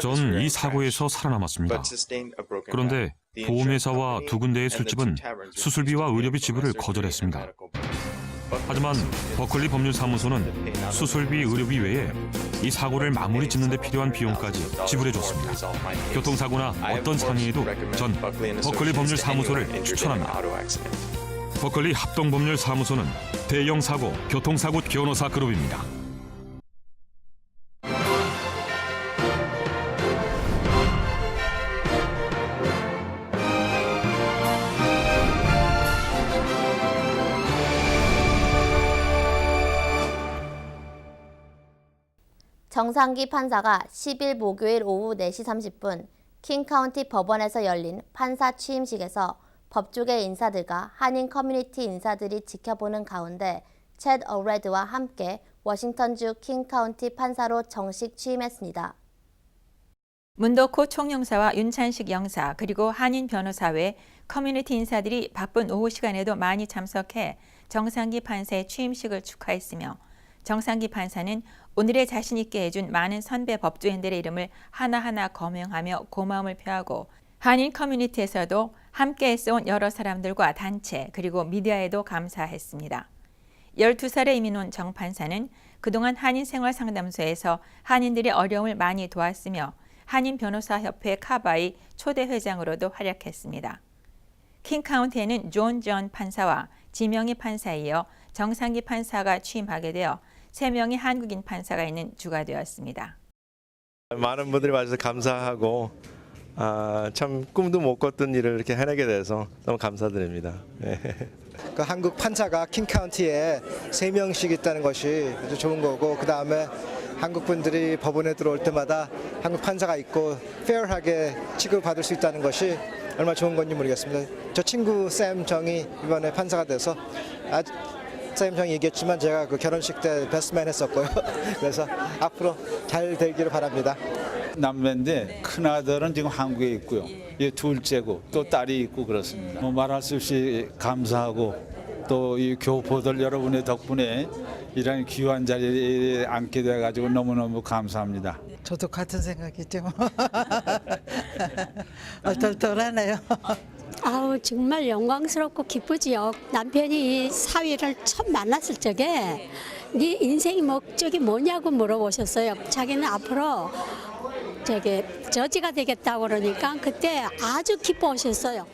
전 이 사고에서 살아남았습니다. 그런데 보험회사와 두 군데의 술집은 수술비와 의료비 지불을 거절했습니다. 하지만 버클리 법률사무소는 수술비, 의료비 외에 이 사고를 마무리 짓는 데 필요한 비용까지 지불해 줬습니다. 교통사고나 어떤 상해에도 전 버클리 법률사무소를 추천합니다. 버클리 합동법률사무소는 대형 사고, 교통사고 변호사 그룹입니다. 정상기 판사가 10일 목요일 오후 4시 30분 킹카운티 법원에서 열린 판사 취임식에서 법조계 인사들과 한인 커뮤니티 인사들이 지켜보는 가운데 챗 어레드와 함께 워싱턴주 킹카운티 판사로 정식 취임했습니다. 문덕호 총영사와 윤찬식 영사 그리고 한인 변호사 외 커뮤니티 인사들이 바쁜 오후 시간에도 많이 참석해 정상기 판사의 취임식을 축하했으며 정상기 판사는 오늘의 자신 있게 해준 많은 선배 법조인들의 이름을 하나하나 거명하며 고마움을 표하고 한인 커뮤니티에서도 함께 애써온 여러 사람들과 단체 그리고 미디어에도 감사했습니다. 12살의 이민 온 정 판사는 그동안 한인 생활 상담소에서 한인들의 어려움을 많이 도왔으며 한인 변호사 협회 카바이 초대 회장으로도 활약했습니다. 킹 카운티에는 존 존 판사와 지명희 판사에 이어 정상기 판사가 취임하게 되어 세 명의 한국인 판사가 있는 주가 되었습니다. 많은 분들이 와주셔서 감사하고 아, 참 꿈도 못 꿨던 일을 이렇게 해내게 돼서 너무 감사드립니다. 네. 그 한국 판사가 킹카운티에 세 명씩 있다는 것이 아주 좋은 거고 그 다음에 한국 분들이 법원에 들어올 때마다 한국 판사가 있고 페어하게 취급받을 수 있다는 것이 얼마나 좋은 건지 모르겠습니다. 저 친구 샘 정이 이번에 판사가 돼서 아, 샘 정이 얘기했지만 제가 그 결혼식 때 베스트맨 했었고요. 그래서 앞으로 잘 되기를 바랍니다. 남매인데 큰 아들은 지금 한국에 있고요. 이 둘째고 또 딸이 있고 그렇습니다. 뭐 말할 수 없이 감사하고 또 이 교포들 여러분의 덕분에 이런 귀한 자리에 앉게 돼 가지고 너무너무 감사합니다. 저도 같은 생각이죠. 얼떨떨하네요. 아우 정말 영광스럽고 기쁘지요. 남편이 이 사위를 처음 만났을 적에 네 인생 목적이 뭐냐고 물어보셨어요. 자기는 앞으로 저기 저지가 되겠다고 그러니까 그때 아주 기뻐하셨어요.